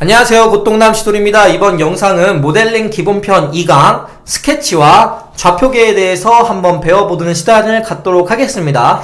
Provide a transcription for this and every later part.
안녕하세요. 고똥남 시돌입니다. 이번 영상은 모델링 기본편 2강 스케치와 좌표계에 대해서 한번 배워보는 시간을 갖도록 하겠습니다.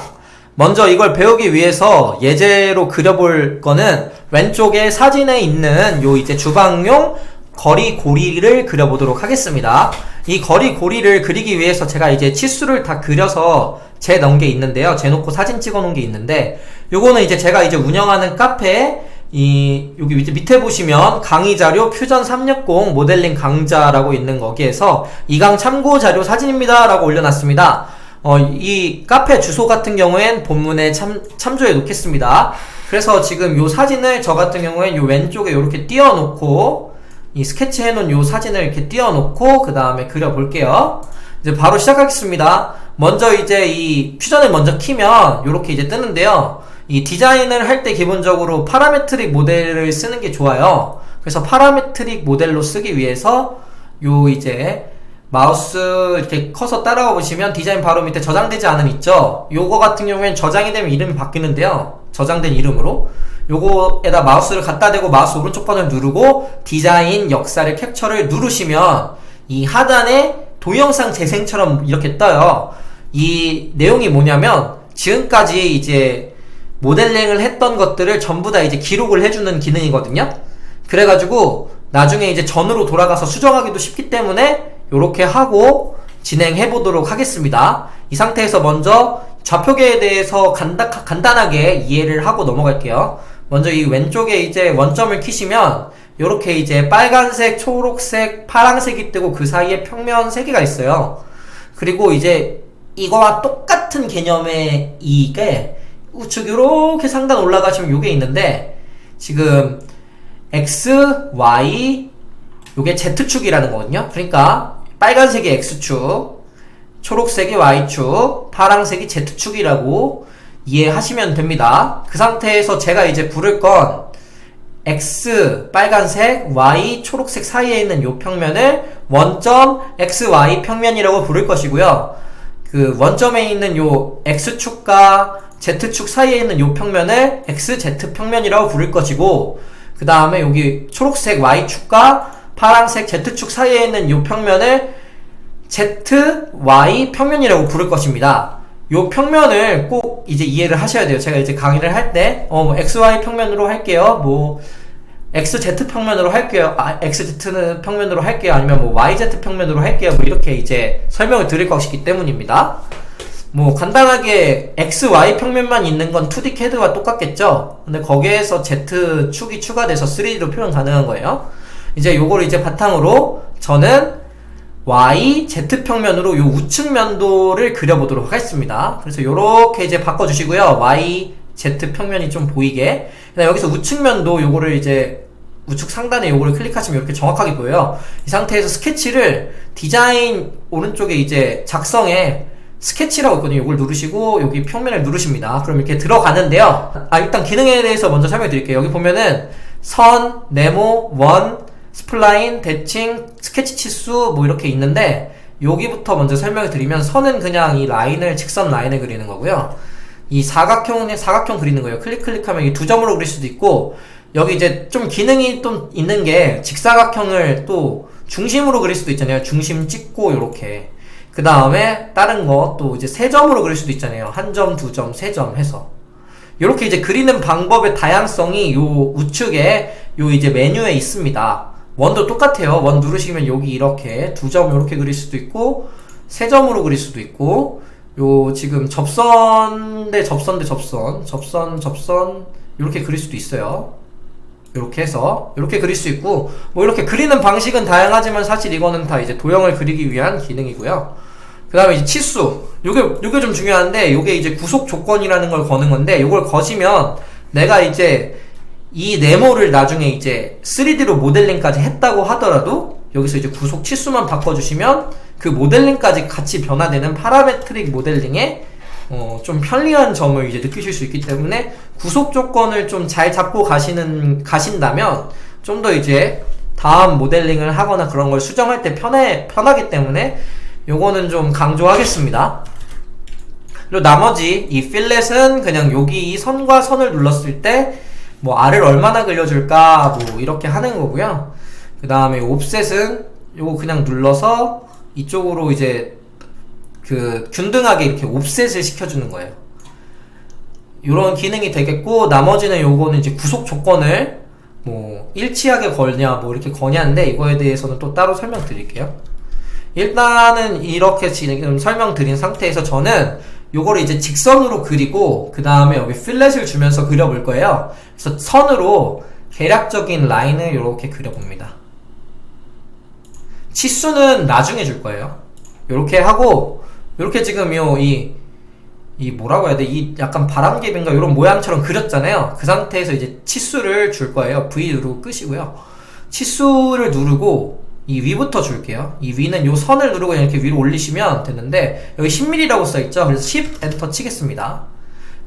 먼저 이걸 배우기 위해서 예제로 그려볼 거는 왼쪽에 사진에 있는 요 이제 주방용 거리 고리를 그려보도록 하겠습니다 이 거리 고리를 그리기 위해서 제가 이제 치수를 다 그려서 재 넣은 게 있는데요 재 놓고 사진 찍어 놓은 게 있는데 요거는 이제 제가 이제 운영하는 카페에 이 여기 밑에, 보시면 강의 자료 퓨전 360 모델링 강좌라고 있는 거기에서 이 강 참고 자료 사진입니다라고 올려놨습니다. 어, 이 카페 주소 같은 경우엔 본문에 참, 참조해 놓겠습니다. 그래서 지금 요 사진을 저 같은 경우엔 요 왼쪽에 이렇게 띄워 놓고 이 스케치 해 놓은 요 사진을 이렇게 띄워놓고 그 다음에 그려볼게요. 이제 바로 시작하겠습니다. 먼저 이제 이 퓨전을 먼저 키면 이렇게 이제 뜨는데요. 이 디자인을 할 때 기본적으로 파라메트릭 모델을 쓰는 게 좋아요. 그래서 파라메트릭 모델로 쓰기 위해서 요 이제 마우스 이렇게 커서 따라가 보시면 디자인 바로 밑에 저장되지 않은 있죠? 요거 같은 경우엔 저장이 되면 이름이 바뀌는데요. 저장된 이름으로. 요거에다 마우스를 갖다 대고 마우스 오른쪽 버튼을 누르고 디자인 역사를 캡처를 누르시면 이 하단에 동영상 재생처럼 이렇게 떠요. 이 내용이 뭐냐면 지금까지 이제 모델링을 했던 것들을 전부 다 이제 기록을 해주는 기능이거든요. 그래가지고 나중에 이제 전으로 돌아가서 수정하기도 쉽기 때문에 이렇게 하고 진행해 보도록 하겠습니다. 이 상태에서 먼저 좌표계에 대해서 간다, 간단하게 이해를 하고 넘어갈게요. 먼저 이 왼쪽에 이제 원점을 키시면 이렇게 이제 빨간색, 초록색, 파란색이 뜨고 그 사이에 평면 3개가 있어요. 그리고 이제 이거와 똑같은 개념의 이게 우측 이렇게 상단 올라가시면 요게 있는데 지금 x, y 요게 z축이라는 거거든요. 그러니까 빨간색이 x축, 초록색이 y축, 파란색이 z축이라고 이해하시면 됩니다. 그 상태에서 제가 이제 부를 건 x 빨간색, y 초록색 사이에 있는 요 평면을 원점 x, y 평면이라고 부를 것이고요. 그 원점에 있는 요 x축과 z축 사이에 있는 요 평면을 xz 평면이라고 부를 것이고 그 다음에 여기 초록색 y축과 파란색 z축 사이에 있는 요 평면을 zy 평면이라고 부를 것입니다. 요 평면을 꼭 이제 이해를 하셔야 돼요. 제가 이제 강의를 할 때, 어, 뭐, xy 평면으로 할게요. 뭐, xz 평면으로 할게요. 아, xz 평면으로 할게요. 아니면 뭐, yz 평면으로 할게요. 뭐, 이렇게 이제 설명을 드릴 것이기 때문입니다. 뭐, 간단하게 xy 평면만 있는 건 2D CAD와 똑같겠죠? 근데 거기에서 z축이 추가돼서 3D로 표현 가능한 거예요. 이제 요거를 이제 바탕으로 저는 y, z 평면으로 요 우측 면도를 그려보도록 하겠습니다. 그래서 요렇게 이제 바꿔주시고요. y, z 평면이 좀 보이게. 여기서 우측 면도 요거를 이제 우측 상단에 요거를 클릭하시면 이렇게 정확하게 보여요. 이 상태에서 스케치를 디자인 오른쪽에 이제 작성에 스케치라고 있거든요. 이걸 누르시고 여기 평면을 누르십니다. 그럼 이렇게 들어가는데요. 아 일단 기능에 대해서 먼저 설명해 드릴게요. 여기 보면은 선, 네모, 원, 스플라인, 대칭, 스케치 치수 뭐 이렇게 있는데 여기부터 먼저 설명을 드리면 선은 그냥 이 라인을 직선 라인을 그리는 거고요. 이 사각형은 사각형 그리는 거예요. 클릭 클릭하면 이 두 점으로 그릴 수도 있고 여기 이제 좀 기능이 좀 있는 게 직사각형을 또 중심으로 그릴 수도 있잖아요. 중심 찍고 이렇게 그 다음에 다른 거 또 이제 세 점으로 그릴 수도 있잖아요. 한 점, 두 점, 세 점 해서 이렇게 이제 그리는 방법의 다양성이 요 우측에 요 이제 메뉴에 있습니다. 원도 똑같아요. 원 누르시면 여기 이렇게 두 점 이렇게 그릴 수도 있고 세 점으로 그릴 수도 있고 요 지금 접선 대 접선 대 접선 접선 접선 이렇게 그릴 수도 있어요. 이렇게 해서 이렇게 그릴 수 있고 뭐 이렇게 그리는 방식은 다양하지만 사실 이거는 다 이제 도형을 그리기 위한 기능이고요. 그 다음에 이제 치수 요게 요게 좀 중요한데 요게 이제 구속 조건이라는 걸 거는 건데 요걸 거시면 내가 이제 이 네모를 나중에 이제 3D로 모델링까지 했다고 하더라도 여기서 이제 구속 치수만 바꿔주시면 그 모델링까지 같이 변화되는 파라메트릭 모델링에 어, 좀 편리한 점을 이제 느끼실 수 있기 때문에 구속 조건을 좀 잘 잡고 가시는 가신다면 좀 더 이제 다음 모델링을 하거나 그런 걸 수정할 때 편해 편하기 때문에 요거는 좀 강조하겠습니다. 그리고 나머지 이 필렛은 그냥 여기 이 선과 선을 눌렀을 때 뭐 알을 얼마나 그려줄까 뭐 이렇게 하는 거고요. 그 다음에 옵셋은 요거 그냥 눌러서 이쪽으로 이제 그 균등하게 이렇게 옵셋을 시켜주는 거예요. 이런 기능이 되겠고 나머지는 요거는 이제 구속 조건을 뭐 일치하게 걸냐 뭐 이렇게 거냐인데 이거에 대해서는 또 따로 설명드릴게요. 일단은 이렇게 지금 설명드린 상태에서 저는 요거를 이제 직선으로 그리고 그 다음에 여기 필렛을 주면서 그려볼 거예요. 그래서 선으로 계략적인 라인을 이렇게 그려봅니다. 치수는 나중에 줄 거예요. 이렇게 하고 이렇게 지금 요이 이 뭐라고 해야 돼? 이 약간 바람개비인가 이런 모양처럼 그렸잖아요. 그 상태에서 이제 치수를 줄 거예요. V 누르고 끄시고요. 치수를 누르고 이 위부터 줄게요. 이 위는 요 선을 누르고 이렇게 위로 올리시면 되는데 여기 10mm라고 써 있죠. 그래서 10 엔터 치겠습니다.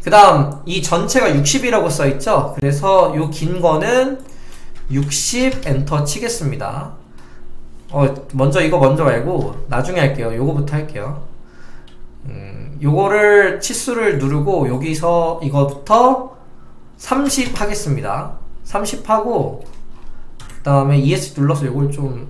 그 다음 이 전체가 60이라고 써 있죠. 그래서 요 긴 거는 60 엔터 치겠습니다. 어 먼저 이거 먼저 말고 나중에 할게요. 요거부터 할게요. 음, 요거를 치수를 누르고 여기서 이거부터 30 하겠습니다. 30 하고 그 다음에 ES 눌러서 요걸 좀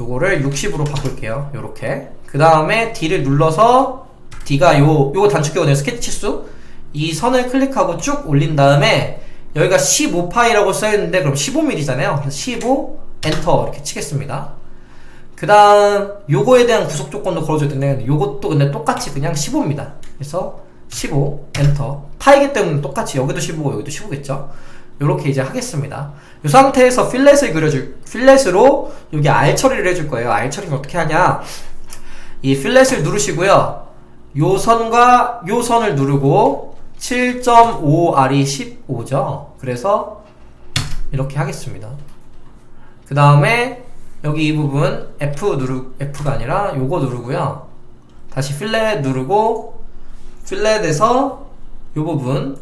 요거를 60으로 바꿀게요. 요렇게. 그 다음에 D를 눌러서 D가 요, 요거 단축키거든요. 스케치 치수. 이 선을 클릭하고 쭉 올린 다음에 여기가 15파이라고 써있는데 그럼 15mm잖아요. 그래서 15 엔터 이렇게 치겠습니다. 그 다음 요거에 대한 구속 조건도 걸어줘야 되는데 요것도 근데 똑같이 그냥 15입니다. 그래서 15 엔터 파이기 때문에 똑같이 여기도 15고 여기도 15겠죠. 요렇게 이제 하겠습니다. 이 상태에서 필렛을 그려줄 필렛으로 여기 알 처리를 해줄 거예요. 알 처리는 어떻게 하냐? 이 필렛을 누르시고요. 요 선과 요 선을 누르고 7.5R이 15죠. 그래서 이렇게 하겠습니다. 그 다음에 여기 이 부분 F 누르 F가 아니라 요거 누르고요. 다시 필렛 누르고 필렛에서 요 부분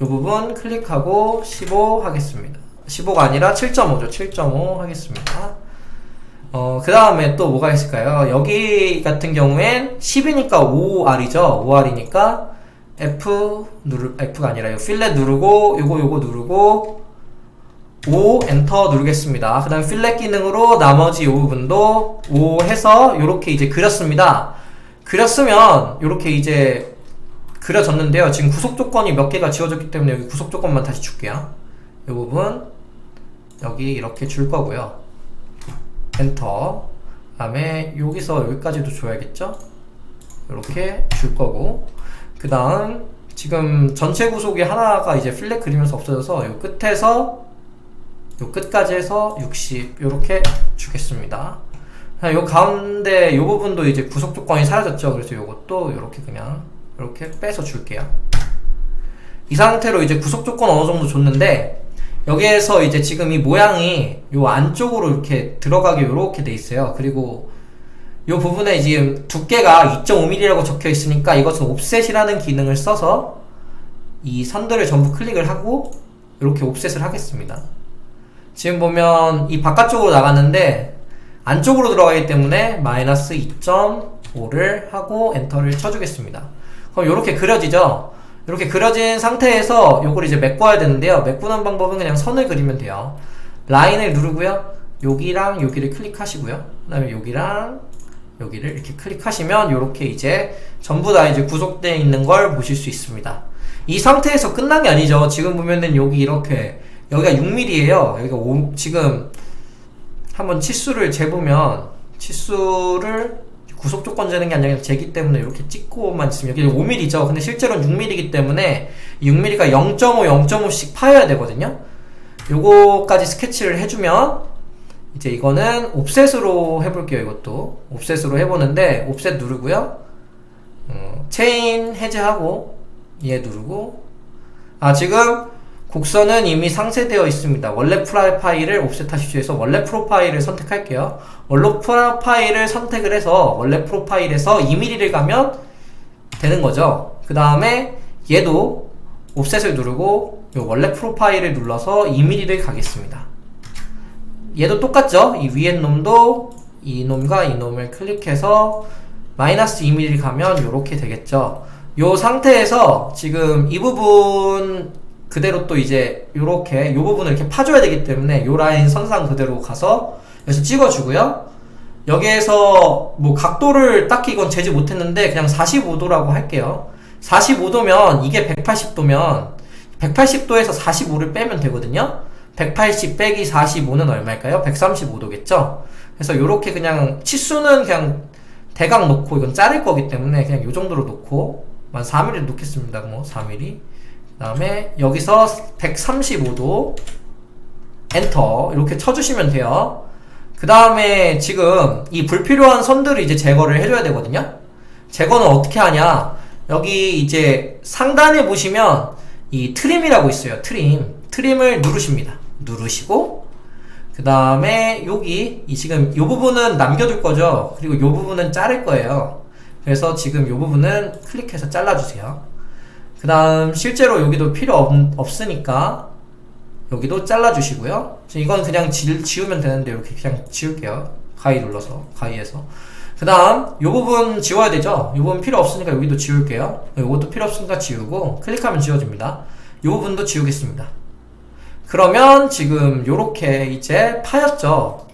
요 부분 클릭하고 15 하겠습니다. 15가 아니라 7.5죠. 7.5 하겠습니다. 어, 그 다음에 또 뭐가 있을까요? 여기 같은 경우엔 10이니까 5R이죠. 5R이니까 F 누르, F가 아니라 요 필렛 누르고, 요거, 요거 누르고, 5 엔터 누르겠습니다. 그 다음 필렛 기능으로 나머지 요 부분도 5 해서 요렇게 이제 그렸습니다. 그렸으면 요렇게 이제 그려졌는데요. 지금 구속 조건이 몇 개가 지워졌기 때문에 여기 구속 조건만 다시 줄게요. 이 부분 여기 이렇게 줄 거고요. 엔터. 다음에 여기서 여기까지도 줘야겠죠? 이렇게 줄 거고. 그 다음 지금 전체 구속이 하나가 이제 필렛 그리면서 없어져서 이 끝에서 이 끝까지 해서 60 이렇게 주겠습니다. 이 가운데 이 부분도 이제 구속 조건이 사라졌죠. 그래서 이것도 이렇게 그냥 이렇게 빼서 줄게요. 이 상태로 이제 구속 조건 어느 정도 줬는데 여기에서 이제 지금 이 모양이 요 안쪽으로 이렇게 들어가게 이렇게 돼 있어요. 그리고 요 부분에 지금 두께가 2.5mm라고 적혀 있으니까 이것은 옵셋이라는 기능을 써서 이 선들을 전부 클릭을 하고 이렇게 옵셋을 하겠습니다. 지금 보면 이 바깥쪽으로 나갔는데 안쪽으로 들어가기 때문에 마이너스 2.5를 하고 엔터를 쳐주겠습니다. 그럼 이렇게 그려지죠? 이렇게 그려진 상태에서 요걸 이제 메꿔야 되는데요. 메꾸는 방법은 그냥 선을 그리면 돼요. 라인을 누르고요. 여기랑 여기를 클릭하시고요. 그 다음에 여기랑 여기를 이렇게 클릭하시면 이렇게 이제 전부 다 이제 구속되어 있는 걸 보실 수 있습니다. 이 상태에서 끝난 게 아니죠. 지금 보면은 여기 이렇게 여기가 6mm예요. 여기가 5, 지금 한번 치수를 재보면 치수를 구속 조건 재는 게 아니라 재기 때문에 이렇게 찍고만 있으면 여기 5mm죠. 근데 실제로는 6mm이기 때문에 6mm가 0.5, 0.5씩 파여야 되거든요. 요거까지 스케치를 해주면 이제 이거는 옵셋으로 해볼게요. 이것도 옵셋으로 해보는데 옵셋 누르고요. 어, 체인 해제하고 얘 누르고 아 지금 곡선은 이미 상세되어 있습니다. 원래 프로파일을 옵셋하십시오 해서 원래 프로파일을 선택할게요. 원래 프로파일을 선택을 해서 원래 프로파일에서 2mm를 가면 되는 거죠. 그 다음에 얘도 옵셋을 누르고 원래 프로파일을 눌러서 2mm를 가겠습니다. 얘도 똑같죠? 이 위에 놈도 이 놈과 이 놈을 클릭해서 마이너스 2mm 가면 이렇게 되겠죠. 요 상태에서 지금 이 부분 그대로 또 이제 요렇게 요 부분을 이렇게 파줘야 되기 때문에 요 라인 선상 그대로 가서 여기서 찍어주고요. 여기에서 뭐 각도를 딱히 이건 재지 못했는데 그냥 45도라고 할게요. 45도면 이게 180도면 180도에서 45를 빼면 되거든요. 180 빼기 45는 얼마일까요? 135도겠죠? 그래서 요렇게 그냥 치수는 그냥 대강 놓고 이건 자를 거기 때문에 그냥 요 정도로 놓고 만 4mm 놓겠습니다. 뭐 4mm. 그 다음에 여기서 135도 엔터 이렇게 쳐주시면 돼요. 그 다음에 지금 이 불필요한 선들을 이제 제거를 해줘야 되거든요. 제거는 어떻게 하냐? 여기 이제 상단에 보시면 이 트림이라고 있어요. 트림. 트림을 누르십니다. 누르시고 그 다음에 여기 이 지금 이 부분은 남겨둘 거죠. 그리고 이 부분은 자를 거예요. 그래서 지금 이 부분은 클릭해서 잘라주세요. 그 다음 실제로 여기도 필요 없, 없으니까 여기도 잘라주시고요. 이건 그냥 지, 지우면 되는데 이렇게 그냥 지울게요. 가위 눌러서 가위에서. 그 다음 이 부분 지워야 되죠. 이 부분 필요 없으니까 여기도 지울게요. 이것도 필요 없으니까 지우고 클릭하면 지워집니다. 이 부분도 지우겠습니다. 그러면 지금 요렇게 이제 파였죠.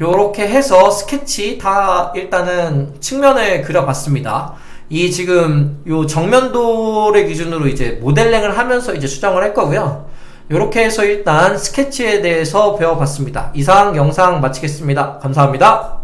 요렇게 해서 스케치 다 일단은 측면을 그려봤습니다. 이 지금 요 정면도를 기준으로 이제 모델링을 하면서 이제 수정을 할 거고요. 요렇게 해서 일단 스케치에 대해서 배워봤습니다. 이상 영상 마치겠습니다. 감사합니다.